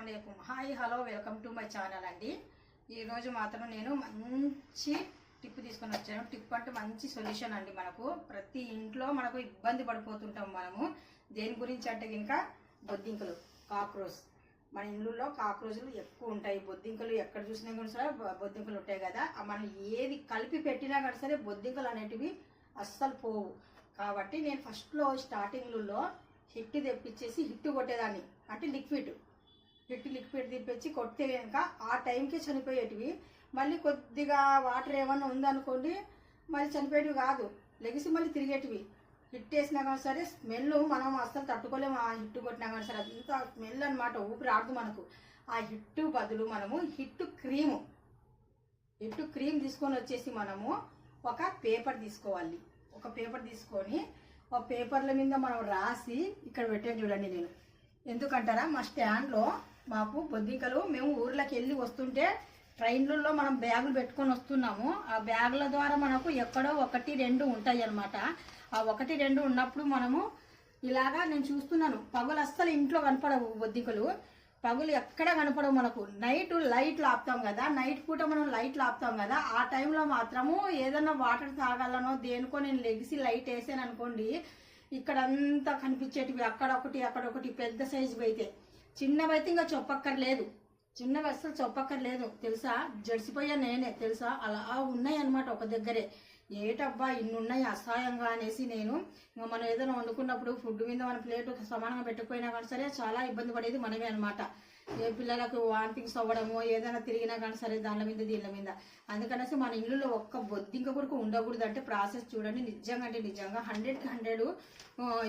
అస్సలం hi hello welcome to my channel అండి. ఈరోజు మాత్రం నేను మంచి టిప్ తీసుకొని వచ్చాను. టిప్ అంటే మంచి సొల్యూషన్ అండి మనకు. ప్రతి ఇంట్లో మనకు ఇబ్బంది పడిపోతుంటాం మనము. దేని గురించి అంటే ఇంకా బొద్దింకలు కాక్రోచ్. మన ఇళ్ళల్లో కాక్రోచ్లు ఎక్కువ ఉంటాయి. బొద్దింకలు ఎక్కడ చూసినా కూడా సరే బొద్దింకలు ఉంటాయి కదా. మనం ఏది కలిపి పెట్టినా కూడా సరే బొద్దింకలు అనేటివి అస్సలు పోవు. కాబట్టి నేను ఫస్ట్లో స్టార్టింగ్లో హిట్ తెప్పించేసి హిట్ కొట్టేదాన్ని. అంటే లిక్విడ్. హిట్ లిక్విడ్ తెప్పించి కొట్టే కనుక ఆ టైంకి చనిపోయేటివి. మళ్ళీ కొద్దిగా వాటర్ ఏమన్నా ఉందనుకోండి మళ్ళీ చనిపోయేటివి కాదు. లెగిసి మళ్ళీ తిరిగేటివి. హిట్ వేసినా కానీ సరే స్మెల్ మనం అస్సలు తట్టుకోలేము. ఆ హిట్ కొట్టినా కానీ సరే అంత స్మెల్ అనమాట ఊపిరి ఆడదు మనకు. ఆ హిట్ బదులు మనము హిట్ క్రీము హిట్ క్రీమ్ తీసుకొని వచ్చేసి మనము ఒక పేపర్ తీసుకోవాలి. ఒక పేపర్ తీసుకొని ఆ పేపర్ల మీద మనం రాసి ఇక్కడ పెట్టాను చూడండి నేను. ఎందుకంటారా? మా స్టాండ్లో మాకు బొద్దింకలు మేము ఊర్లోకి వెళ్ళి వస్తుంటే ట్రైన్లలో మనం బ్యాగులు పెట్టుకొని వస్తున్నాము. ఆ బ్యాగుల ద్వారా మనకు ఎక్కడో ఒకటి రెండు ఉంటాయి అనమాట ఆ ఒకటి రెండు ఉన్నప్పుడు మనము ఇలాగా నేను చూస్తున్నాను. పగులు అస్సలు ఇంట్లో కనపడవు బొద్దికలు. పగులు ఎక్కడ కనపడవు మనకు. నైట్ లైట్లు ఆపుతాం కదా. నైట్ పూట మనం లైట్లు ఆపుతాం కదా. ఆ టైంలో మాత్రము ఏదన్నా వాటర్ తాగాలనో దేనికో నేను లెగిసి లైట్ వేసాను అనుకోండి ఇక్కడ అంతా కనిపించేటివి. అక్కడ ఒకటి పెద్ద సైజుకి అయితే. చిన్నవైతే ఇంకా చెప్పక్కర్లేదు. చిన్నవి అస్సలు చెప్పక్కర్లేదు. తెలుసా? జడిసిపోయా నేనే. తెలుసా? అలా ఉన్నాయి అనమాట ఒక దగ్గరే. ఏటబ్బా ఇన్నున్నాయి అసహాయంగా అనేసి నేను మనం ఏదైనా వండుకున్నప్పుడు ఫుడ్ మీద మన ప్లేట్ సమానంగా పెట్టకపోయినా కానీ సరే చాలా ఇబ్బంది పడేది మనమే అనమాట ఏ పిల్లలకు వాంతింగ్స్ అవ్వడము ఏదైనా తిరిగినా కానీ సరే దాని మీద దీళ్ళ మీద. అందుకనేసి మన ఇల్లులో ఒక్క బొద్దింక కొరకు ఉండకూడదు అంటే ప్రాసెస్ చూడండి. నిజంగా అంటే నిజంగా హండ్రెడ్కి హండ్రెడ్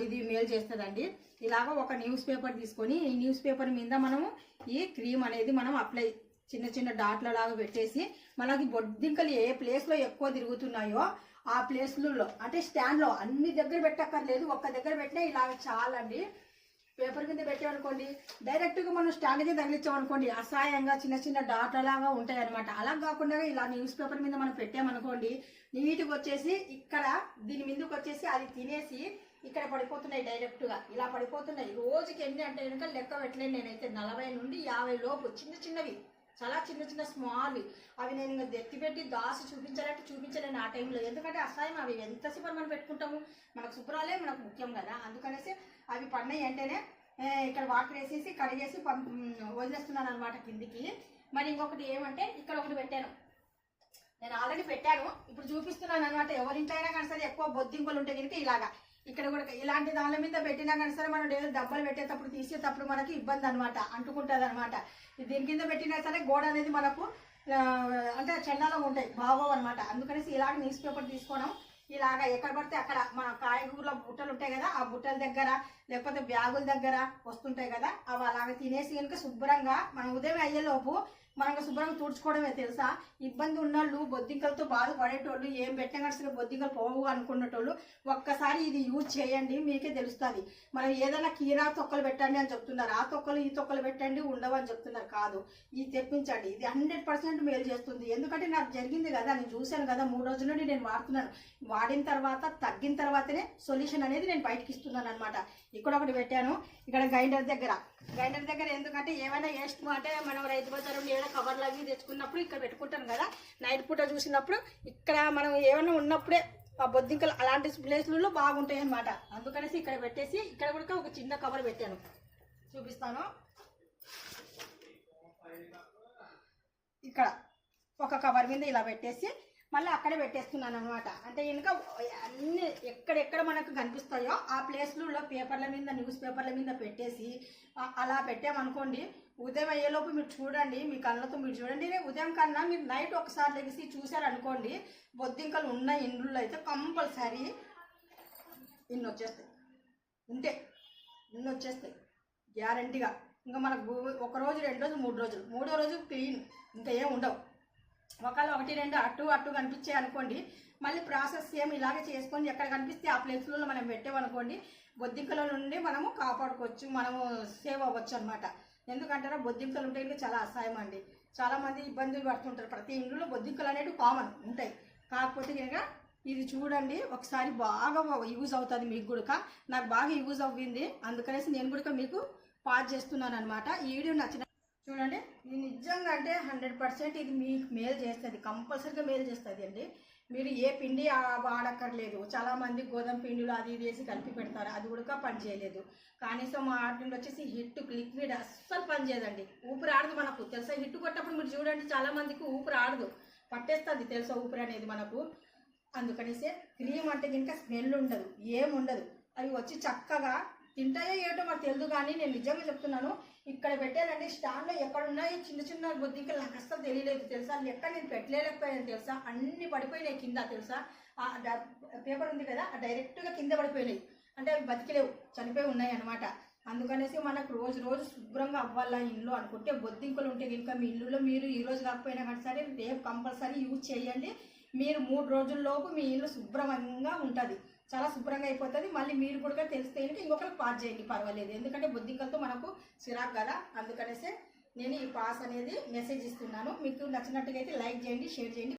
ఇది మేలు చేస్తుందండి. ఇలాగ ఒక న్యూస్ పేపర్ తీసుకొని ఈ న్యూస్ పేపర్ మీద మనము ఈ క్రీమ్ అనేది మనం అప్లై చిన్న చిన్న డాట్ల లాగా పెట్టేసి మనకి బొద్దింకలు ఏ ప్లేస్లో ఎక్కువ తిరుగుతున్నాయో ఆ ప్లేస్లలో అంటే స్టాండ్లో అన్ని దగ్గర పెట్టక్కర్లేదు ఒక్క దగ్గర పెట్టినా ఇలా చాలండి. పేపర్ కింద పెట్టామనుకోండి డైరెక్ట్గా మనం స్టాండ్ కింద తగిలించామనుకోండి అసహాయంగా చిన్న చిన్న డాట్ల లాగా ఉంటాయి అనమాట అలా కాకుండా ఇలా న్యూస్ పేపర్ మీద మనం పెట్టామనుకోండి నీట్గా వచ్చేసి ఇక్కడ దీని మీదకి వచ్చేసి అది తినేసి ఇక్కడ పడిపోతున్నాయి డైరెక్ట్గా ఇలా పడిపోతున్నాయి. రోజుకి ఎన్ని అంటే కనుక లెక్క పెట్టలేను నేనైతే. నలభై నుండి యాభై లోపు చిన్న చిన్నవి. చాలా చిన్న చిన్న స్మాల్ అవి నేను ఇంకా ఎత్తిపెట్టి దాసి చూపించాలంటే చూపించలేను ఆ టైంలో. ఎందుకంటే అసహాయం అవి ఎంతసేపు మనం పెట్టుకుంటాము? మనకు శుభ్రాలే మనకు ముఖ్యం కదా. అందుకనేసి అవి పడినాయి అంటేనే ఇక్కడ వాటర్ వేసేసి కడిగేసి పంప్ వదిలేస్తున్నాను అనమాట కిందికి. మరి ఇంకొకటి ఏమంటే ఇక్కడ ఒకటి పెట్టాను. నేను ఆల్రెడీ పెట్టాను. ఇప్పుడు చూపిస్తున్నాను అనమాట ఎవరింటైనా కానీ సరే ఎక్కువ బొద్దింకలు ఉంటే కనుక ఇలాగా. ఇక్కడ కూడా ఇలాంటి దాని మీద పెట్టినా కానీ సరే మనం డైలీ డబ్బాలు పెట్టేటప్పుడు తీసేటప్పుడు మనకి ఇబ్బంది అనమాట అంటుకుంటుంది అనమాట దీని కింద పెట్టినా సరే గోడ అనేది మనకు అంటే చెన్నాలో ఉంటాయి బాగోవు అనమాట అందుకనేసి ఇలాగ న్యూస్ పేపర్ తీసుకోవడం ఇలాగ ఎక్కడ పడితే అక్కడ మన కాయగూరల బుట్టలు ఉంటాయి కదా ఆ బుట్టల దగ్గర లేకపోతే బ్యాగుల దగ్గర వస్తుంటాయి కదా అవి అలాగ తినేసి కనుక శుభ్రంగా మనం ఉదయం అయ్యేలోపు మనం శుభ్రంగా తుడుచుకోవడమే తెలుసా? ఇబ్బంది ఉన్నోళ్ళు బొద్దింకలతో బాధపడేటోళ్ళు ఏం పెట్టినా సరే బొద్దింకలు పోవు అనుకునేటోళ్ళు ఒక్కసారి ఇది యూజ్ చేయండి మీకే తెలుస్తుంది. మనం ఏదైనా కీరా తొక్కలు పెట్టండి అని చెప్తున్నారు. ఆ తొక్కలు ఈ తొక్కలు పెట్టండి ఉండవు అని చెప్తున్నారు. కాదు ఇది తెప్పించండి. ఇది హండ్రెడ్ పర్సెంట్ మేలు చేస్తుంది. ఎందుకంటే నాకు జరిగింది కదా నేను చూశాను కదా మూడు రోజుల నుండి నేను వాడుతున్నాను. వాడిన తర్వాత తగ్గిన తర్వాతనే సొల్యూషన్ అనేది నేను బయటకి ఇస్తున్నాను అనమాట ఇక్కడ ఒకటి పెట్టాను. ఇక్కడ గ్రైండర్ దగ్గర. గ్రైండర్ దగ్గర ఎందుకంటే ఏమైనా వేస్ట్ అంటే మనం రైతు బజార్ ఏదైనా కవర్లు అవి తెచ్చుకున్నప్పుడు ఇక్కడ పెట్టుకుంటాను కదా. నైట్ పూట చూసినప్పుడు ఇక్కడ మనం ఏమైనా ఉన్నప్పుడే ఆ బొద్దింకలు అలాంటి ప్లేస్లలో బాగుంటాయి అనమాట అందుకనేసి ఇక్కడ పెట్టేసి ఇక్కడ కూడా ఒక చిన్న కవర్ పెట్టాను. చూపిస్తాను. ఇక్కడ ఒక కవర్ మీద ఇలా పెట్టేసి మళ్ళీ అక్కడే పెట్టేస్తున్నాను అనమాట అంటే ఇంకా అన్ని ఎక్కడెక్కడ మనకు కనిపిస్తాయో ఆ ప్లేస్లలో పేపర్ల మీద న్యూస్ పేపర్ల మీద పెట్టేసి అలా పెట్టామనుకోండి ఉదయం అయ్యేలోపు మీరు చూడండి మీ కళ్ళతో మీరు చూడండి. ఉదయం కన్నా మీరు నైట్ ఒకసారి లెగిసి చూసారనుకోండి బొద్దింకలు ఉన్న ఇండ్లలో అయితే కంపల్సరీ ఇన్ని వచ్చేస్తాయి. ఉంటే ఇన్ని వచ్చేస్తాయి. గ్యారంటీగా. ఇంకా మనకు ఒక రోజు రెండు రోజులు మూడు రోజులు. మూడో రోజు క్లీన్. ఇంకా ఏం ఉండవు. ఒకవేళ ఒకటి రెండు అటు అటు కనిపించాయి అనుకోండి మళ్ళీ ప్రాసెస్ సేమ్ ఇలాగే చేసుకొని ఎక్కడ కనిపిస్తే ఆ ప్లేస్లలో మనం పెట్టామనుకోండి బొద్దింకల నుండి మనము కాపాడుకోవచ్చు మనము సేవ్ అవ్వచ్చు అనమాట ఎందుకంటారా బొద్దింకలు ఉంటే ఇంకా చాలా అసహాయం అండి. చాలా మంది ఇబ్బందులు పడుతుంటారు. ప్రతి ఇంట్లో బొద్దింకలు అనేవి కామన్ ఉంటాయి. కాకపోతే కనుక ఇది చూడండి ఒకసారి బాగా యూజ్ అవుతుంది మీకు కూడా. నాకు బాగా యూజ్ అవ్వింది. అందుకనేసి నేను కూడా మీకు పాజ్ చేస్తున్నాను అనమాట ఈ వీడియో నచ్చిన చూడండి ఇది నిజంగా అంటే హండ్రెడ్ పర్సెంట్ ఇది మీకు మేలు చేస్తుంది కంపల్సరీగా మేలు చేస్తుంది అండి. మీరు ఏ పిండి వాడక్కర్లేదు. చాలామంది గోధుమ పిండిలో అది ఇది వేసి కలిపి పెడతారు అది కూడా పని చేయలేదు. కనీసం ఆటలు వచ్చేసి హిట్ లిక్విడ్ అస్సలు పని చేయదండి. ఊపిరి ఆడదు మనకు. తెలుసా? హిట్ కొట్టప్పుడు మీరు చూడండి చాలా మందికి ఊపిరి ఆడదు. పట్టేస్తుంది తెలుసా ఊపిరి అనేది మనకు? అందుకనేసి క్రీమ్ అంటే ఇంకా స్మెల్ ఉండదు ఏముండదు అవి వచ్చి చక్కగా తింటాయో ఏటో మాకు తెలియదు కానీ నేను నిజంగా చెప్తున్నాను ఇక్కడ పెట్టానండి స్టాండ్లో ఎక్కడ ఉన్నాయి చిన్న చిన్న బొద్దింకలు నాకు అస్సలు తెలియలేదు తెలుసా? ఎక్కడ నేను పెట్టలేకపోయాను తెలుసా? అన్ని పడిపోయినాయి కింద తెలుసా? ఆ పేపర్ ఉంది కదా ఆ డైరెక్ట్గా కింద పడిపోయినాయి. అంటే అవి బతికిలేవు చనిపోయి ఉన్నాయి అనమాట అందుకనేసి మనకు రోజు రోజు శుభ్రంగా అవ్వాలా ఇల్లు అనుకుంటే బొద్దింకలు ఉంటే కనుక మీ ఇల్లులో మీరు ఈ రోజు కాకపోయినా కానీ సరే రేపు కంపల్సరీ యూజ్ చేయండి. మీరు మూడు రోజుల్లోపు మీ ఇల్లు శుభ్రంగా ఉంటుంది. చాలా శుభ్రంగా అయిపోతుంది. మళ్ళీ మీరు కూడా తెలిస్తే ఏంటి ఇంకొకరికి పాస్ చేయండి పర్వాలేదు. ఎందుకంటే బొద్దింకలతో మనకు సిరాక్ కదా. అందుకనేసి నేను ఈ పాస్ అనేది మెసేజ్ ఇస్తున్నాను. మీకు నచ్చినట్టుగా అయితే లైక్ చేయండి షేర్ చేయండి.